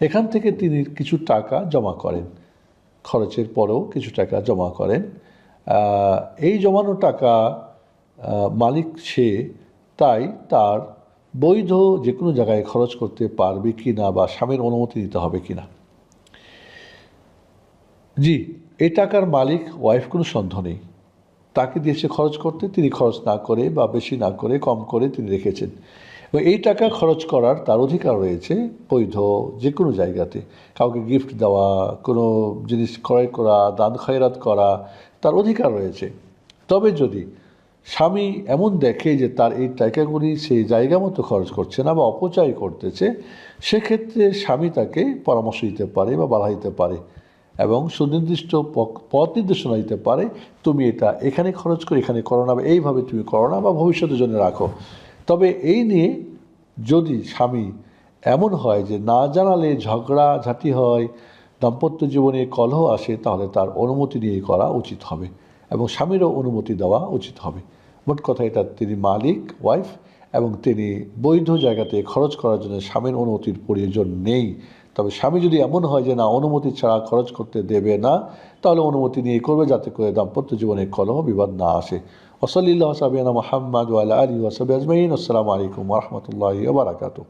এখান থেকে তিনি কিছু টাকা জমা করেন। খরচের পরেও কিছু টাকা জমা করেন। এই জমানো টাকা মালিক সে, তাই তার বৈধ যে কোনো জায়গায় খরচ করতে পারবে কি না বা স্বামীর অনুমতি দিতে হবে কি না জি এই টাকার মালিক ওয়াইফ, কোনো সন্দেহ নেই। তাকে দিয়েছে খরচ করতে, তিনি খরচ না করে বা বেশি না করে, কম করে তিনি রেখেছেন। এবং এই টাকা খরচ করার তার অধিকার রয়েছে বৈধ যে কোনো জায়গাতে। কাউকে গিফট দেওয়া, কোনো জিনিস ক্রয় করা, দান খয়রাত করা, তার অধিকার রয়েছে। তবে যদি স্বামী এমন দেখে যে তার এই টাকাগুলি সেই জায়গা মতো খরচ করছে না বা অপচয় করতেছে, সেক্ষেত্রে স্বামী তাকে পরামর্শ দিতে পারে বা বাধা দিতে পারে এবং সুনির্দিষ্ট পথ নির্দেশনা দিতে পারে, তুমি এটা এখানে খরচ করে, এখানে করো না বা এইভাবে তুমি করো না বা ভবিষ্যতের জন্য রাখো। তবে এই নিয়ে যদি স্বামী এমন হয় যে না জানালে ঝগড়া ঝাঁটি হয়, দাম্পত্য জীবনে কলহ আসে, তাহলে তার অনুমতি নিয়ে করা উচিত হবে এবং স্বামীরও অনুমতি দেওয়া উচিত হবে। মোট কথা এটা তিনি মালিক, ওয়াইফ এবং তিনি বৈধ জায়গাতে খরচ করার জন্য স্বামীর অনুমতির প্রয়োজন নেই। তবে স্বামী যদি এমন হয় যে না, অনুমতি ছাড়া খরচ করতে দেবে না, তাহলে অনুমতি নিয়ে করবে যাতে করে দাম্পত্য জীবনে কলহ বিবাদ না আসে। ওসলিল্লাহ সাবিয়ানা মোহাম্মদ ওয়ালা আলী ওয়াসাবি আজমাইন আসসালামু আলাইকুম রহমতুল্লাহ বারাকাতু